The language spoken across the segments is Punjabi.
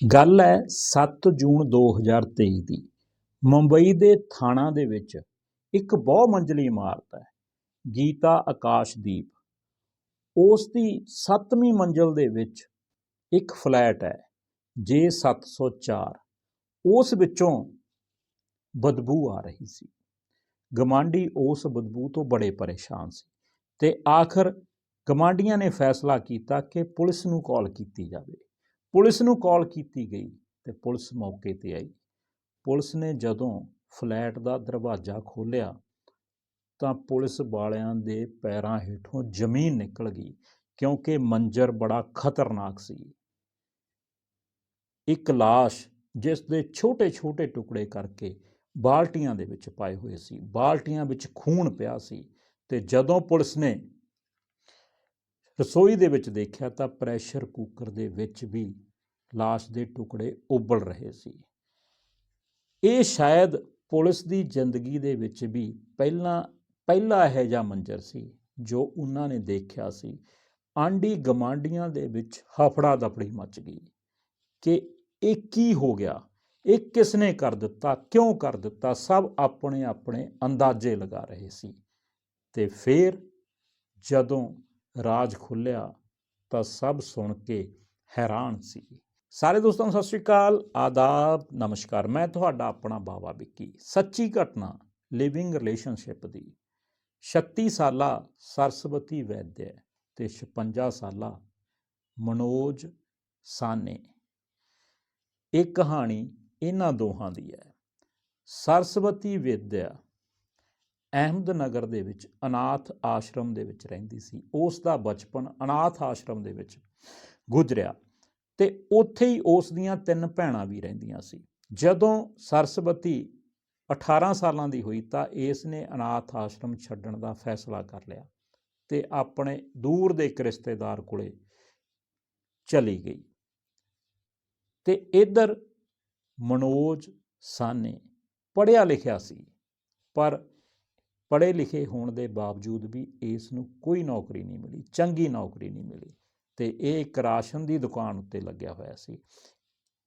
ਗੱਲ ਹੈ 7 ਜੂਨ 2023 ਦੀ। ਮੁੰਬਈ ਦੇ ਥਾਣਾ ਦੇ ਵਿੱਚ ਇੱਕ ਬਹੁ ਮੰਜ਼ਲੀ ਇਮਾਰਤ ਹੈ, ਗੀਤਾ ਆਕਾਸ਼ਦੀਪ। ਉਸ ਦੀ 7ਵੀਂ ਮੰਜ਼ਲ ਦੇ ਵਿੱਚ ਇੱਕ ਫਲੈਟ ਹੈ J704 ਉਸ ਵਿੱਚੋਂ ਬਦਬੂ ਆ ਰਹੀ ਸੀ। ਗਮਾਂਡੀ ਉਸ ਬਦਬੂ ਤੋਂ ਬੜੇ ਪਰੇਸ਼ਾਨ ਸੀ ਤੇ ਆਖਰ ਗਮਾਂਡੀਆਂ ਨੇ ਫੈਸਲਾ ਕੀਤਾ ਕਿ ਪੁਲਿਸ ਨੂੰ ਕਾਲ ਕੀਤੀ ਜਾਵੇ। ਪੁਲਿਸ ਨੂੰ ਕਾਲ ਕੀਤੀ ਗਈ ਤੇ ਪੁਲਿਸ ਮੌਕੇ ਤੇ ਆਈ। ਪੁਲਿਸ ਨੇ ਜਦੋਂ ਫਲੈਟ ਦਾ ਦਰਵਾਜ਼ਾ ਖੋਲ੍ਹਿਆ ਤਾਂ ਪੁਲਿਸ ਵਾਲਿਆਂ ਦੇ ਪੈਰਾਂ ਹੇਠੋਂ ਜ਼ਮੀਨ ਨਿਕਲ ਗਈ ਕਿਉਂਕਿ ਮੰਜ਼ਰ ਬੜਾ ਖਤਰਨਾਕ ਸੀ। ਇੱਕ ਲਾਸ਼ ਜਿਸ ਦੇ ਛੋਟੇ-ਛੋਟੇ ਟੁਕੜੇ ਕਰਕੇ ਬਾਲਟੀਆਂ ਦੇ ਵਿੱਚ ਪਾਏ ਹੋਏ ਸੀ। ਬਾਲਟੀਆਂ ਵਿੱਚ ਖੂਨ ਪਿਆ ਸੀ ਤੇ ਜਦੋਂ ਪੁਲਿਸ ਨੇ ਰਸੋਈ ਦੇ ਵਿੱਚ ਦੇਖਿਆ ਤਾਂ ਪ੍ਰੈਸ਼ਰ ਕੁੱਕਰ ਦੇ ਵਿੱਚ ਵੀ ਲਾਸ਼ ਦੇ ਟੁਕੜੇ ਉਬਲ ਰਹੇ ਸੀ। ਇਹ ਸ਼ਾਇਦ ਪੁਲਿਸ ਦੀ ਜ਼ਿੰਦਗੀ ਦੇ ਵਿੱਚ ਵੀ ਪਹਿਲਾਂ, ਪਹਿਲਾ ਇਹੋ ਜਿਹਾ ਮੰਜ਼ਰ ਸੀ ਜੋ ਉਹਨਾਂ ਨੇ ਦੇਖਿਆ ਸੀ। ਆਂਡੀ ਗਮਾਂਡੀਆਂ ਦੇ ਵਿੱਚ ਹਫੜਾ ਦਫੜੀ ਮਚ ਗਈ ਕਿ ਇਹ ਕੀ ਹੋ ਗਿਆ? ਇਹ ਕਿਸ ਨੇ ਕਰ ਦਿੱਤਾ? ਕਿਉਂ ਕਰ ਦਿੱਤਾ? ਸਭ ਆਪਣੇ ਆਪਣੇ ਅੰਦਾਜ਼ੇ ਲਗਾ ਰਹੇ ਸੀ। ਤੇ ਫਿਰ ਜਦੋਂ ਰਾਜ ਖੁੱਲਿਆ ਤਾਂ ਸਭ ਸੁਣ ਕੇ ਹੈਰਾਨ ਸੀ। ਸਾਰੇ ਦੋਸਤਾਂ ਨੂੰ ਸਤਿ ਸ਼੍ਰੀ ਅਕਾਲ, ਆਦਾਬ, ਨਮਸਕਾਰ। ਮੈਂ ਤੁਹਾਡਾ ਆਪਣਾ ਬਾਵਾ ਵਿੱਕੀ। ਸੱਚੀ ਘਟਨਾ ਲਿਵਿੰਗ ਰਿਲੇਸ਼ਨਸ਼ਿਪ ਦੀ। 36 ਸਾਲਾ ਸਰਸਵਤੀ ਵੈਦਿਆ ਤੇ 56 ਸਾਲਾ ਮਨੋਜ ਸਾਨੇ। ਇਹ ਕਹਾਣੀ ਇਹਨਾਂ ਦੋਹਾਂ ਦੀ ਹੈ। ਸਰਸਵਤੀ ਵਿਦਿਆ ਅਹਿਮਦਨਗਰ ਦੇ ਵਿੱਚ ਅਨਾਥ ਆਸ਼ਰਮ ਦੇ ਵਿੱਚ ਰਹਿੰਦੀ ਸੀ। ਉਸ ਦਾ ਬਚਪਨ ਅਨਾਥ ਆਸ਼ਰਮ ਦੇ ਵਿੱਚ ਗੁਜ਼ਰਿਆ ਤੇ ਉੱਥੇ ਹੀ ਉਸ ਦੀਆਂ ਤਿੰਨ ਭੈਣਾਂ ਵੀ ਰਹਿੰਦੀਆਂ ਸੀ। ਜਦੋਂ ਸਰਸਵਤੀ 18 ਸਾਲਾਂ ਦੀ ਹੋਈ ਤਾਂ ਇਸ ਨੇ ਅਨਾਥ ਆਸ਼ਰਮ ਛੱਡਣ ਦਾ ਫੈਸਲਾ ਕਰ ਲਿਆ ਤੇ ਆਪਣੇ ਦੂਰ ਦੇ ਇੱਕ ਰਿਸ਼ਤੇਦਾਰ ਕੋਲੇ ਚਲੀ ਗਈ। ਤੇ ਇਧਰ ਮਨੋਜ ਸਾਨੇ ਪੜ੍ਹਿਆ ਲਿਖਿਆ ਸੀ, ਪਰ ਪੜ੍ਹੇ ਲਿਖੇ ਹੋਣ ਦੇ ਬਾਵਜੂਦ ਵੀ ਇਸ ਨੂੰ ਕੋਈ ਨੌਕਰੀ ਨਹੀਂ ਮਿਲੀ, ਚੰਗੀ ਨੌਕਰੀ ਨਹੀਂ ਮਿਲੀ ਤੇ ਇਹ ਇੱਕ ਰਾਸ਼ਨ ਦੀ ਦੁਕਾਨ ਉੱਤੇ ਲੱਗਿਆ ਹੋਇਆ ਸੀ।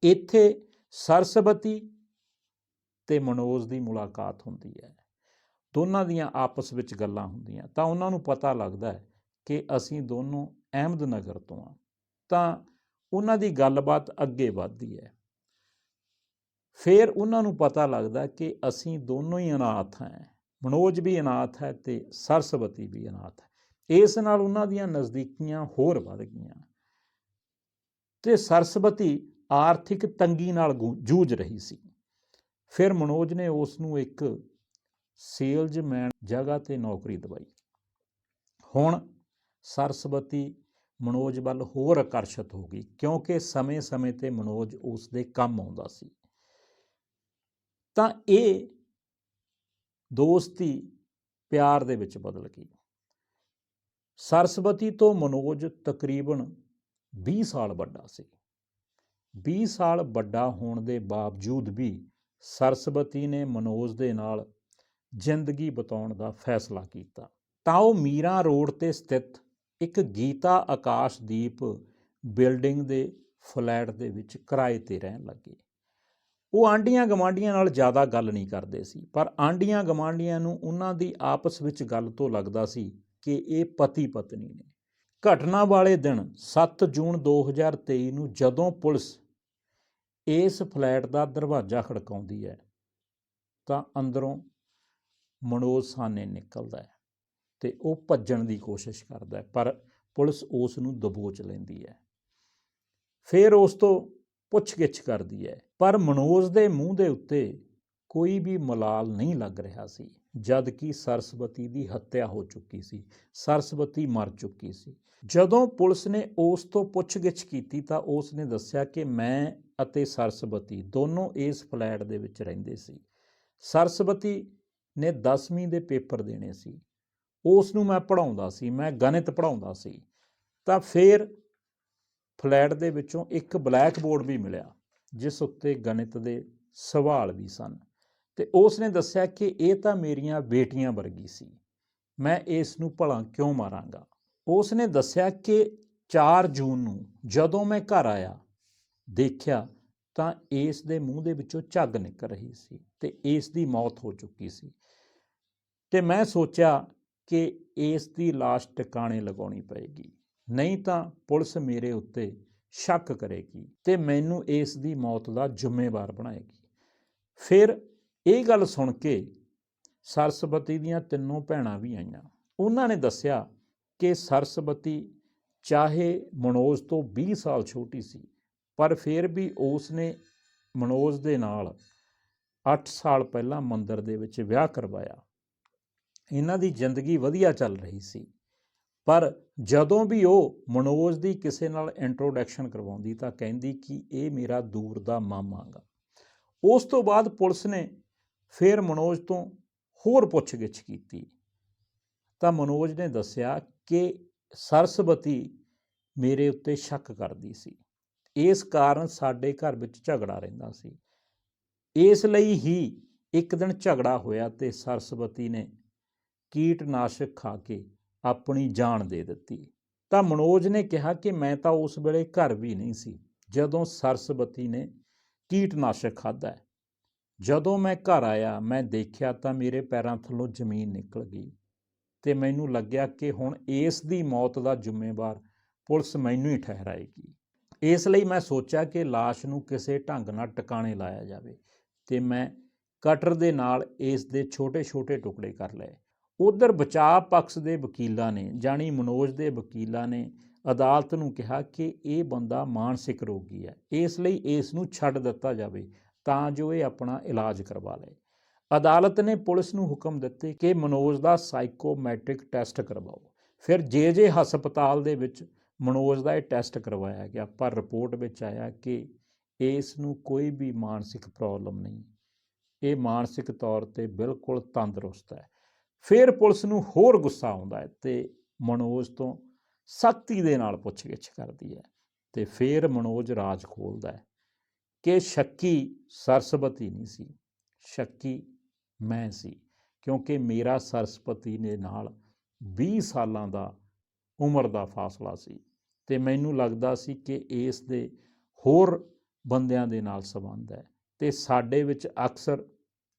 ਇੱਥੇ ਸਰਸਵਤੀ ਤੇ ਮਨੋਜ ਦੀ ਮੁਲਾਕਾਤ ਹੁੰਦੀ ਹੈ। ਦੋਨਾਂ ਦੀਆਂ ਆਪਸ ਵਿੱਚ ਗੱਲਾਂ ਹੁੰਦੀਆਂ, ਤਾਂ ਉਹਨਾਂ ਨੂੰ ਪਤਾ ਲੱਗਦਾ ਹੈ ਕਿ ਅਸੀਂ ਦੋਨੋਂ ਅਹਿਮਦਨਗਰ ਤੋਂ ਆ ਤਾਂ ਉਹਨਾਂ ਦੀ ਗੱਲਬਾਤ ਅੱਗੇ ਵੱਧਦੀ ਹੈ। ਫਿਰ ਉਹਨਾਂ ਨੂੰ ਪਤਾ ਲੱਗਦਾ ਕਿ ਅਸੀਂ ਦੋਨੋਂ ਹੀ ਅਨਾਥ ਹਾਂ। ਮਨੋਜ ਵੀ ਅਨਾਥ ਹੈ ਤੇ ਸਰਸਵਤੀ ਵੀ ਅਨਾਥ ਹੈ। ਇਸ ਨਾਲ ਉਹਨਾਂ ਦੀਆਂ ਨਜ਼ਦੀਕੀਆਂ ਹੋਰ ਵੱਧ ਗਈਆਂ। ਤੇ ਸਰਸਵਤੀ ਆਰਥਿਕ ਤੰਗੀ ਨਾਲ ਗੁ- ਜੂਝ ਰਹੀ ਸੀ। ਫਿਰ ਮਨੋਜ ਨੇ ਉਸ ਨੂੰ ਇੱਕ ਸੇਲਜ਼ਮੈਨ ਜਗ੍ਹਾ ਤੇ ਨੌਕਰੀ ਦਵਾਈ। ਹੁਣ ਸਰਸਵਤੀ ਮਨੋਜ ਵੱਲ ਹੋਰ ਆਕਰਸ਼ਿਤ ਹੋ ਗਈ ਕਿਉਂਕਿ ਸਮੇਂ-ਸਮੇਂ ਤੇ ਮਨੋਜ ਉਸ ਦੇ ਕੰਮ ਆਉਂਦਾ ਸੀ। ਤਾਂ ਇਹ ਦੋਸਤੀ ਪਿਆਰ ਦੇ ਵਿੱਚ ਬਦਲ ਗਈ। ਸਰਸਵਤੀ ਤੋਂ ਮਨੋਜ ਤਕਰੀਬਨ 20 ਸਾਲ ਵੱਡਾ ਸੀ। 20 ਸਾਲ ਵੱਡਾ ਹੋਣ ਦੇ ਬਾਵਜੂਦ ਵੀ ਸਰਸਵਤੀ ਨੇ ਮਨੋਜ ਦੇ ਨਾਲ ਜ਼ਿੰਦਗੀ ਬਿਤਾਉਣ ਦਾ ਫੈਸਲਾ ਕੀਤਾ। ਤਾਂ ਉਹ ਮੀਰਾ ਰੋਡ ਤੇ ਸਥਿਤ ਇੱਕ ਗੀਤਾ ਆਕਾਸ਼ਦੀਪ ਬਿਲਡਿੰਗ ਦੇ ਫਲੈਟ ਦੇ ਵਿੱਚ ਕਿਰਾਏ ਤੇ ਰਹਿਣ ਲੱਗੇ। ਉਹ ਆਂਡੀਆਂ ਗਮਾਂਡੀਆਂ ਨਾਲ ਜ਼ਿਆਦਾ ਗੱਲ ਨਹੀਂ ਕਰਦੇ ਸੀ, ਪਰ ਆਂਡੀਆਂ ਗਮਾਂਡੀਆਂ ਨੂੰ ਉਹਨਾਂ ਦੀ ਆਪਸ ਵਿੱਚ ਗੱਲ ਤੋਂ ਲੱਗਦਾ ਸੀ ਕਿ ਇਹ ਪਤੀ ਪਤਨੀ ਨੇ। ਘਟਨਾ ਵਾਲੇ ਦਿਨ 7 ਜੂਨ 2023 ਨੂੰ ਜਦੋਂ ਪੁਲਿਸ ਇਸ ਫਲੈਟ ਦਾ ਦਰਵਾਜ਼ਾ ਖੜਕਾਉਂਦੀ ਹੈ, ਤਾਂ ਅੰਦਰੋਂ ਮਨੋਜ ਸਾਨੇ ਨਿਕਲਦਾ ਹੈ ਤੇ ਉਹ ਭੱਜਣ ਦੀ ਕੋਸ਼ਿਸ਼ ਕਰਦਾ ਹੈ, ਪਰ ਪੁਲਿਸ ਉਸ ਨੂੰ ਦਬੋਚ ਲੈਂਦੀ ਹੈ। ਫਿਰ ਉਸ ਤੋਂ ਪੁੱਛਗਿੱਛ ਕਰਦੀ ਹੈ ਪਰ ਮਨੋਜ ਦੇ ਮੂੰਹ ਦੇ ਉੱਤੇ ਕੋਈ ਵੀ ਮਲਾਲ ਨਹੀਂ ਲੱਗ ਰਿਹਾ ਸੀ, ਜਦ ਕਿ ਸਰਸਵਤੀ ਦੀ ਹੱਤਿਆ ਹੋ ਚੁੱਕੀ ਸੀ, ਸਰਸਵਤੀ ਮਰ ਚੁੱਕੀ ਸੀ। ਜਦੋਂ ਪੁਲਿਸ ਨੇ ਉਸ ਤੋਂ ਪੁੱਛਗਿੱਛ ਕੀਤੀ ਤਾਂ ਉਸ ਨੇ ਦੱਸਿਆ ਕਿ ਮੈਂ ਅਤੇ ਸਰਸਵਤੀ ਦੋਨੋਂ ਇਸ ਫਲੈਟ ਦੇ ਵਿੱਚ ਰਹਿੰਦੇ ਸੀ। ਸਰਸਵਤੀ ਨੇ 10ਵੀਂ ਦੇ ਪੇਪਰ ਦੇਣੇ ਸੀ। ਉਸ ਨੂੰ ਮੈਂ ਪੜਾਉਂਦਾ ਸੀ, ਮੈਂ ਗਣਿਤ ਪੜਾਉਂਦਾ ਸੀ। ਤਾਂ ਫਿਰ ਫਲੈਟ ਦੇ ਵਿੱਚੋਂ ਇੱਕ ਬਲੈਕ ਬੋਰਡ ਵੀ ਮਿਲਿਆ, ਜਿਸ ਉੱਤੇ ਗਣਿਤ ਦੇ ਸਵਾਲ ਵੀ ਸਨ। ਤੇ ਉਸ ਨੇ ਦੱਸਿਆ ਕਿ ਇਹ ਤਾਂ ਮੇਰੀਆਂ ਬੇਟੀਆਂ ਵਰਗੀ ਸੀ। ਮੈਂ ਇਸ ਨੂੰ ਭਲਾ ਕਿਉਂ ਮਾਰਾਂਗਾ? ਉਸ ਨੇ ਦੱਸਿਆ ਕਿ 4 ਜੂਨ ਨੂੰ ਜਦੋਂ ਮੈਂ ਘਰ ਆਇਆ, ਦੇਖਿਆ ਤਾਂ ਇਸ ਦੇ ਮੂੰਹ ਦੇ ਵਿੱਚੋਂ ਝੱਗ ਨਿਕਲ ਰਹੀ ਸੀ ਤੇ ਇਸ ਦੀ ਮੌਤ ਹੋ ਚੁੱਕੀ ਸੀ। ਤੇ ਮੈਂ ਸੋਚਿਆ ਕਿ ਇਸ ਦੀ ਲਾਸ਼ ਟਿਕਾਣੇ ਲਗਾਉਣੀ ਪਏਗੀ। ਨਹੀਂ ਤਾਂ ਪੁਲਿਸ ਮੇਰੇ ਉੱਤੇ ਸ਼ੱਕ ਕਰੇਗੀ ਤੇ ਮੈਨੂੰ ਇਸ ਦੀ ਮੌਤ ਦਾ ਜ਼ਿੰਮੇਵਾਰ ਬਣਾਏਗੀ। ਫਿਰ ਇਹ ਗੱਲ ਸੁਣ ਕੇ ਸਰਸਵਤੀ ਦੀਆਂ ਤਿੰਨੋਂ ਭੈਣਾਂ ਵੀ ਆਈਆਂ। ਉਹਨਾਂ ਨੇ ਦੱਸਿਆ ਕਿ ਸਰਸਵਤੀ ਚਾਹੇ ਮਨੋਜ ਤੋਂ 20 ਸਾਲ ਛੋਟੀ ਸੀ, ਪਰ ਫਿਰ ਵੀ ਉਸ ਨੇ ਮਨੋਜ ਦੇ ਨਾਲ 8 ਸਾਲ ਪਹਿਲਾਂ ਮੰਦਰ ਦੇ ਵਿੱਚ ਵਿਆਹ ਕਰਵਾਇਆ। ਇਹਨਾਂ ਦੀ ਜ਼ਿੰਦਗੀ ਵਧੀਆ ਚੱਲ ਰਹੀ ਸੀ। ਪਰ ਜਦੋਂ ਵੀ ਉਹ ਮਨੋਜ ਦੀ ਕਿਸੇ ਨਾਲ ਇੰਟਰੋਡਕਸ਼ਨ ਕਰਵਾਉਂਦੀ ਤਾਂ ਕਹਿੰਦੀ ਕਿ ਇਹ ਮੇਰਾ ਦੂਰ ਦਾ ਮਾਮਾ ਗਾ। ਉਸ ਤੋਂ ਬਾਅਦ ਪੁਲਿਸ ਨੇ ਫਿਰ ਮਨੋਜ ਤੋਂ ਹੋਰ ਪੁੱਛਗਿੱਛ ਕੀਤੀ। ਤਾਂ ਮਨੋਜ ਨੇ ਦੱਸਿਆ ਕਿ ਸਰਸਵਤੀ ਮੇਰੇ ਉੱਤੇ ਸ਼ੱਕ ਕਰਦੀ ਸੀ। ਇਸ ਕਾਰਨ ਸਾਡੇ ਘਰ ਵਿੱਚ ਝਗੜਾ ਰਹਿੰਦਾ ਸੀ। ਇਸ ਲਈ ਹੀ ਇੱਕ ਦਿਨ ਝਗੜਾ ਹੋਇਆ ਤੇ ਸਰਸਵਤੀ ਨੇ ਕੀਟਨਾਸ਼ਕ ਖਾ ਕੇ ਆਪਣੀ ਜਾਨ ਦੇ ਦਿੱਤੀ। ਤਾਂ ਮਨੋਜ ਨੇ ਕਿਹਾ ਕਿ ਮੈਂ ਤਾਂ ਉਸ ਵੇਲੇ ਘਰ ਵੀ ਨਹੀਂ ਸੀ, ਜਦੋਂ ਸਰਸਵਤੀ ਨੇ ਕੀਟਨਾਸ਼ਕ ਖਾਧਾ ਜਦੋਂ ਮੈਂ ਘਰ ਆਇਆ, ਮੈਂ ਦੇਖਿਆ ਤਾਂ ਮੇਰੇ ਪੈਰਾਂ ਥੱਲੋਂ ਜ਼ਮੀਨ ਨਿਕਲ ਗਈ ਤੇ ਮੈਨੂੰ ਲੱਗਿਆ ਕਿ ਹੁਣ ਇਸ ਦੀ ਮੌਤ ਦਾ ਜ਼ਿੰਮੇਵਾਰ ਪੁਲਿਸ ਮੈਨੂੰ ਹੀ ਠਹਿਰਾਏਗੀ। ਇਸ ਲਈ ਮੈਂ ਸੋਚਿਆ ਕਿ ਲਾਸ਼ ਨੂੰ ਕਿਸੇ ਢੰਗ ਨਾਲ ਟਿਕਾਣੇ ਲਾਇਆ ਜਾਵੇ ਤੇ ਮੈਂ ਕਟਰ ਦੇ ਨਾਲ ਇਸ ਦੇ ਛੋਟੇ-ਛੋਟੇ ਟੁਕੜੇ ਕਰ ਲਏ। ਉਧਰ ਬਚਾਅ ਪਕਸ਼ ਦੇ ਵਕੀਲਾਂ ਨੇ ਜਾਣੀ ਮਨੋਜ ਦੇ ਵਕੀਲਾਂ ਨੇ ਅਦਾਲਤ ਨੂੰ ਕਿਹਾ ਕਿ ਇਹ ਬੰਦਾ ਮਾਨਸਿਕ ਰੋਗੀ ਹੈ, ਇਸ ਲਈ ਇਸ ਨੂੰ ਛੱਡ ਦਿੱਤਾ ਜਾਵੇ ਤਾਂ ਜੋ ਇਹ ਆਪਣਾ ਇਲਾਜ ਕਰਵਾ ਲਏ ਅਦਾਲਤ ਨੇ ਪੁਲਿਸ ਨੂੰ ਹੁਕਮ ਦਿੱਤੇ ਕਿ ਮਨੋਜ ਦਾ ਸਾਈਕੋਮੈਟ੍ਰਿਕ ਟੈਸਟ ਕਰਵਾਓ। ਫਿਰ ਜੇ ਜੇ ਹਸਪਤਾਲ ਦੇ ਵਿੱਚ ਮਨੋਜ ਦਾ ਇਹ ਟੈਸਟ ਕਰਵਾਇਆ ਗਿਆ, ਪਰ ਰਿਪੋਰਟ ਵਿੱਚ ਆਇਆ ਕਿ ਇਸ ਨੂੰ ਕੋਈ ਵੀ ਮਾਨਸਿਕ ਪ੍ਰੋਬਲਮ ਨਹੀਂ। ਇਹ ਮਾਨਸਿਕ ਤੌਰ ਤੇ ਬਿਲਕੁਲ ਤੰਦਰੁਸਤ ਹੈ। ਫਿਰ ਪੁਲਿਸ ਨੂੰ ਹੋਰ ਗੁੱਸਾ ਆਉਂਦਾ ਹੈ ਤੇ ਮਨੋਜ ਤੋਂ ਸਖਤੀ ਦੇ ਨਾਲ ਪੁੱਛਗਿੱਛ ਕਰਦੀ ਹੈ ਤੇ ਫਿਰ ਮਨੋਜ ਰਾਜ ਖੋਲਦਾ ਹੈ ਕਿ ਸ਼ੱਕੀ ਸਰਸਵਤੀ ਨਹੀਂ ਸੀ, ਸ਼ੱਕੀ ਮੈਂ ਸੀ, ਕਿਉਂਕਿ ਮੇਰਾ ਸਰਸਵਤੀ ਦੇ ਨਾਲ 20 ਸਾਲਾਂ ਦਾ ਉਮਰ ਦਾ ਫਾਸਲਾ ਸੀ ਤੇ ਮੈਨੂੰ ਲੱਗਦਾ ਸੀ ਕਿ ਇਸ ਦੇ ਹੋਰ ਬੰਦਿਆਂ ਦੇ ਨਾਲ ਸੰਬੰਧ ਹੈ ਤੇ ਸਾਡੇ ਵਿੱਚ ਅਕਸਰ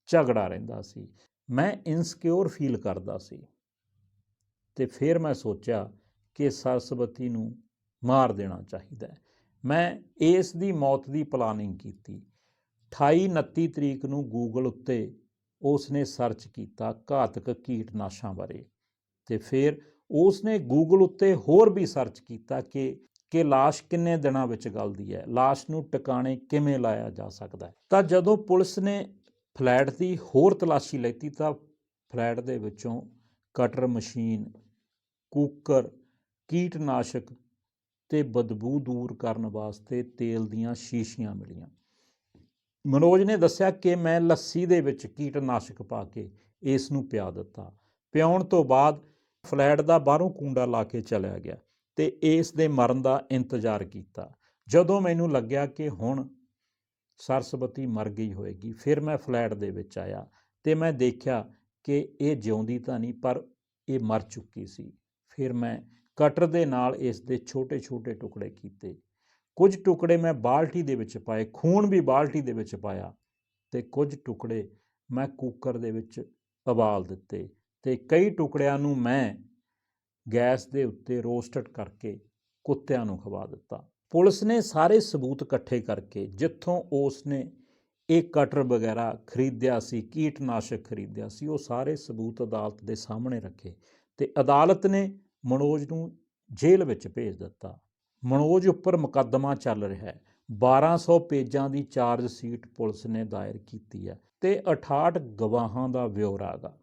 ਝਗੜਾ ਰਹਿੰਦਾ ਸੀ। ਮੈਂ ਇਨਸਿਕਿਉਰ ਫੀਲ ਕਰਦਾ ਸੀ। ਤੇ ਫਿਰ ਮੈਂ ਸੋਚਿਆ ਕਿ ਸਰਸਵਤੀ ਨੂੰ ਮਾਰ ਦੇਣਾ ਚਾਹੀਦਾ ਹੈ। ਮੈਂ ਇਸ ਦੀ ਮੌਤ ਦੀ ਪਲਾਨਿੰਗ ਕੀਤੀ। 28 29 ਤਰੀਕ ਨੂੰ ਗੂਗਲ ਉੱਤੇ ਉਸ ਨੇ ਸਰਚ ਕੀਤਾ ਘਾਤਕ ਕੀਟਨਾਸ਼ਾਂ ਬਾਰੇ। ਤੇ ਫਿਰ ਉਸ ਨੇ ਗੂਗਲ ਉੱਤੇ ਹੋਰ ਵੀ ਸਰਚ ਕੀਤਾ ਕਿ ਕਿ ਲਾਸ਼ ਕਿੰਨੇ ਦਿਨਾਂ ਵਿੱਚ ਗਲਦੀ ਹੈ? ਲਾਸ਼ ਨੂੰ ਟਿਕਾਣੇ ਕਿਵੇਂ ਲਾਇਆ ਜਾ ਸਕਦਾ ਹੈ? ਤਾਂ ਜਦੋਂ ਪੁਲਿਸ ਨੇ ਫਲੈਟ ਦੀ ਹੋਰ ਤਲਾਸ਼ੀ ਲੈਤੀ ਤਾਂ ਫਲੈਟ ਦੇ ਵਿੱਚੋਂ ਕਟਰ ਮਸ਼ੀਨ, ਕੂਕਰ, ਕੀਟਨਾਸ਼ਕ ਤੇ ਬਦਬੂ ਦੂਰ ਕਰਨ ਵਾਸਤੇ ਤੇਲ ਦੀਆਂ ਸ਼ੀਸ਼ੀਆਂ ਮਿਲੀਆਂ। ਮਨੋਜ ਨੇ ਦੱਸਿਆ ਕਿ ਮੈਂ ਲੱਸੀ ਦੇ ਵਿੱਚ ਕੀਟਨਾਸ਼ਕ ਪਾ ਕੇ ਇਸ ਨੂੰ ਪਿਆ ਦਿੱਤਾ। ਪਿਆਉਣ ਤੋਂ ਬਾਅਦ ਫਲੈਟ ਦਾ ਬਾਹਰੋਂ ਕੁੰਡਾ ਲਾ ਕੇ ਚਲਿਆ ਗਿਆ ਤੇ ਇਸ ਦੇ ਮਰਨ ਦਾ ਇੰਤਜ਼ਾਰ ਕੀਤਾ। ਜਦੋਂ ਮੈਨੂੰ ਲੱਗਿਆ ਕਿ ਹੁਣ ਸਰਸਵਤੀ ਮਰ ਗਈ ਹੋਏਗੀ। ਫਿਰ ਮੈਂ ਫਲੈਟ ਦੇ ਵਿੱਚ ਆਇਆ ਤੇ ਮੈਂ ਦੇਖਿਆ ਕਿ ਇਹ ਜਿਉਂਦੀ ਤਾਂ ਨਹੀਂ, ਪਰ ਇਹ ਮਰ ਚੁੱਕੀ ਸੀ। ਫਿਰ ਮੈਂ ਕਟਰ ਦੇ ਨਾਲ ਇਸ ਦੇ ਛੋਟੇ-ਛੋਟੇ ਟੁਕੜੇ ਕੀਤੇ। ਕੁਝ ਟੁਕੜੇ ਮੈਂ ਬਾਲਟੀ ਦੇ ਵਿੱਚ ਪਾਏ, ਖੂਨ ਵੀ ਬਾਲਟੀ ਦੇ ਵਿੱਚ ਪਾਇਆ ਤੇ ਕੁਝ ਟੁਕੜੇ ਮੈਂ ਕੁੱਕਰ ਦੇ ਵਿੱਚ ਉਬਾਲ ਦਿੱਤੇ ਤੇ ਕਈ ਟੁਕੜਿਆਂ ਨੂੰ ਮੈਂ ਗੈਸ ਦੇ ਉੱਤੇ ਰੋਸਟਡ ਕਰਕੇ ਕੁੱਤਿਆਂ ਨੂੰ ਖਵਾ ਦਿੱਤਾ। ਪੁਲਿਸ ਨੇ ਸਾਰੇ ਸਬੂਤ ਇਕੱਠੇ ਕਰਕੇ ਜਿੱਥੋਂ ਉਸ ਨੇ ਇਹ ਕਟਰ ਵਗੈਰਾ ਖਰੀਦਿਆ ਸੀ, ਕੀਟਨਾਸ਼ਕ ਖਰੀਦਿਆ ਸੀ, ਉਹ ਸਾਰੇ ਸਬੂਤ ਅਦਾਲਤ ਦੇ ਸਾਹਮਣੇ ਰੱਖੇ ਤੇ ਅਦਾਲਤ ਨੇ ਮਨੋਜ ਨੂੰ ਜੇਲ੍ਹ ਵਿੱਚ ਭੇਜ ਦਿੱਤਾ। ਮਨੋਜ ਉੱਪਰ ਮੁਕੱਦਮਾ ਚੱਲ ਰਿਹਾ ਹੈ। 1200 ਪੇਜਾਂ ਦੀ ਚਾਰਜ ਸ਼ੀਟ ਪੁਲਿਸ ਨੇ ਦਾਇਰ ਕੀਤੀ ਹੈ ਤੇ 68 ਗਵਾਹਾਂ ਦਾ ਵਿਉਰਾ ਗਾ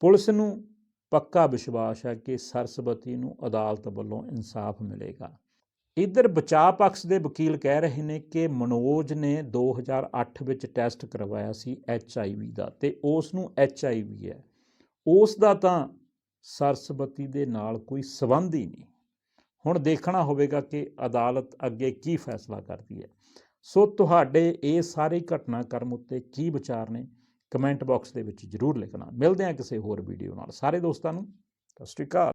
ਪੁਲਿਸ ਨੂੰ ਪੱਕਾ ਵਿਸ਼ਵਾਸ ਹੈ ਕਿ ਸਰਸਵਤੀ ਨੂੰ ਅਦਾਲਤ ਵੱਲੋਂ ਇਨਸਾਫ ਮਿਲੇਗਾ। ਇਧਰ ਬਚਾਅ ਪਕਸ਼ ਦੇ ਵਕੀਲ ਕਹਿ ਰਹੇ ਨੇ ਕਿ ਮਨੋਜ ਨੇ 2008 ਵਿੱਚ ਟੈਸਟ ਕਰਵਾਇਆ ਸੀ ਐਚਆਈਵੀ ਦਾ ਤੇ ਉਸ ਨੂੰ ਐਚਆਈਵੀ ਹੈ। ਉਸ ਦਾ ਤਾਂ ਸਰਸਵਤੀ ਦੇ ਨਾਲ ਕੋਈ ਸਬੰਧ ਹੀ ਨਹੀਂ। ਹੁਣ ਦੇਖਣਾ ਹੋਵੇਗਾ ਕਿ ਅਦਾਲਤ ਅੱਗੇ ਕੀ ਫੈਸਲਾ ਕਰਦੀ ਹੈ। ਸੋ ਤੁਹਾਡੇ ਇਹ ਸਾਰੇ ਘਟਨਾਕ੍ਰਮ ਉੱਤੇ ਕੀ ਵਿਚਾਰ ਨੇ, ਕਮੈਂਟ ਬਾਕਸ ਦੇ ਵਿੱਚ ਜਰੂਰ ਲਿਖਣਾ। ਮਿਲਦੇ ਹਾਂ ਕਿਸੇ ਹੋਰ ਵੀਡੀਓ ਨਾਲ। ਸਾਰੇ ਦੋਸਤਾਂ ਨੂੰ, ਸਤਿ ਸ਼੍ਰੀ ਅਕਾਲ।